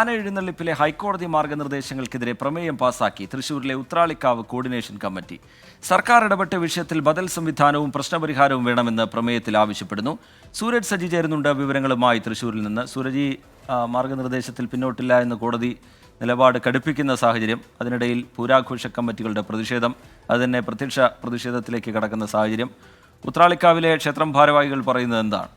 ആന എഴുന്നള്ളിപ്പിലെ ഹൈക്കോടതി മാർഗനിർദ്ദേശങ്ങൾക്കെതിരെ പ്രമേയം പാസാക്കി തൃശൂരിലെ ഉത്രാളിക്കാവ് കോർഡിനേഷൻ കമ്മിറ്റി. സർക്കാർ ഇടപെട്ട വിഷയത്തിൽ ബദൽ സംവിധാനവും പ്രശ്നപരിഹാരവും വേണമെന്ന് പ്രമേയത്തിൽ ആവശ്യപ്പെടുന്നു. സൂരജ് സജി ചേരുന്നുണ്ട്. വിവരങ്ങളുമായി തൃശൂരിൽ നിന്ന്. സൂരജി മാർഗനിർദ്ദേശത്തിൽ പിന്നോട്ടില്ല എന്ന് കോടതി നിലപാട് കടുപ്പിക്കുന്ന സാഹചര്യം അതിനിടയിൽ പൂരാഘോഷ കമ്മിറ്റികളുടെ പ്രതിഷേധം അത് പ്രത്യക്ഷ പ്രതിഷേധത്തിലേക്ക് കടക്കുന്ന സാഹചര്യം. ഉത്രാളിക്കാവിലെ ക്ഷേത്രം ഭാരവാഹികൾ പറയുന്നത് എന്താണ്?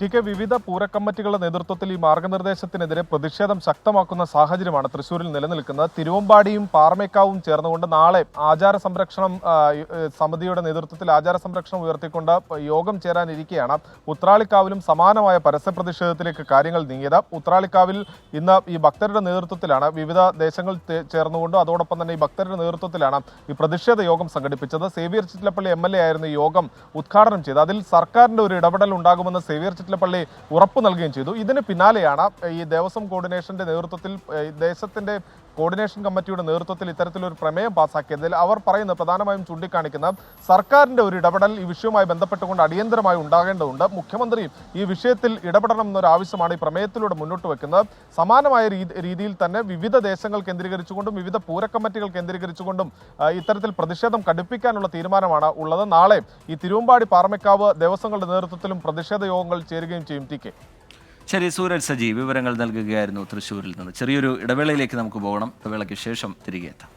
ടി കെ വിവിധ പൂരക്കമ്മിറ്റികളുടെ നേതൃത്വത്തിൽ ഈ മാർഗനിർദ്ദേശത്തിനെതിരെ പ്രതിഷേധം ശക്തമാക്കുന്ന സാഹചര്യമാണ് തൃശ്ശൂരിൽ നിലനിൽക്കുന്നത്. തിരുവമ്പാടിയും പാറമേക്കാവും ചേർന്നുകൊണ്ട് നാളെ ആചാര സംരക്ഷണം സമിതിയുടെ നേതൃത്വത്തിൽ ആചാര സംരക്ഷണം ഉയർത്തിക്കൊണ്ട് യോഗം ചേരാനിരിക്കെയാണ്. ഉത്രാളിക്കാവിലും സമാനമായ പരസ്യ പ്രതിഷേധത്തിലേക്ക് കാര്യങ്ങൾ നീങ്ങിയത്. ഉത്രാളിക്കാവിൽ ഇന്ന് ഈ ഭക്തരുടെ നേതൃത്വത്തിലാണ് വിവിധ ദേശങ്ങൾ ചേർന്നുകൊണ്ട് അതോടൊപ്പം തന്നെ ഈ ഭക്തരുടെ നേതൃത്വത്തിലാണ് ഈ പ്രതിഷേധ യോഗം സംഘടിപ്പിച്ചത്. സേവിയർ ചിറ്റിലപ്പള്ളി എം ആയിരുന്നു യോഗം ഉദ്ഘാടനം ചെയ്തത്. അതിൽ സർക്കാരിന്റെ ഒരു ഇടപെടൽ ഉണ്ടാകുമെന്ന് സേവിയർ ചിറ്റലപ്പള്ളി ഉറപ്പ് നൽകുകയും ചെയ്തു. ഇതിന് പിന്നാലെയാണ് ഈ ദേവസ്വം കോർഡിനേഷന്റെ നേതൃത്വത്തിൽ ദേശത്തിന്റെ കോർഡിനേഷൻ കമ്മിറ്റിയുടെ നേതൃത്വത്തിൽ ഇത്തരത്തിലൊരു പ്രമേയം പാസാക്കിയതിൽ അവർ പറയുന്നത് പ്രധാനമായും ചൂണ്ടിക്കാണിക്കുന്ന സർക്കാരിന്റെ ഒരു ഇടപെടൽ ഈ വിഷയവുമായി ബന്ധപ്പെട്ടുകൊണ്ട് അടിയന്തരമായി ഉണ്ടാകേണ്ടതുണ്ട്. മുഖ്യമന്ത്രി ഈ വിഷയത്തിൽ ഇടപെടണം എന്നൊരു ആവശ്യമാണ് ഈ പ്രമേയത്തിലൂടെ മുന്നോട്ട് വെക്കുന്നത്. സമാനമായ രീതിയിൽ തന്നെ വിവിധ ദേശങ്ങൾ കേന്ദ്രീകരിച്ചുകൊണ്ടും വിവിധ പൂരക്കമ്മിറ്റികൾ കേന്ദ്രീകരിച്ചുകൊണ്ടും ഇത്തരത്തിൽ പ്രതിഷേധം കടുപ്പിക്കാനുള്ള തീരുമാനമാണ് ഉള്ളത്. നാളെ ഈ തിരുവമ്പാടി പാറമേക്കാവ് ദേവസ്വങ്ങളുടെ നേതൃത്വത്തിലും പ്രതിഷേധ യോഗങ്ങൾ ചേരുകയും ചെയ്യും ടി കെ. ശരി സൂരജ് സജി വിവരങ്ങൾ നൽകുകയായിരുന്നു തൃശ്ശൂരിൽ നിന്ന്. ചെറിയൊരു ഇടവേളയിലേക്ക് നമുക്ക് പോകണം. ഇടവേളയ്ക്ക് ശേഷം തിരികെ എത്താം.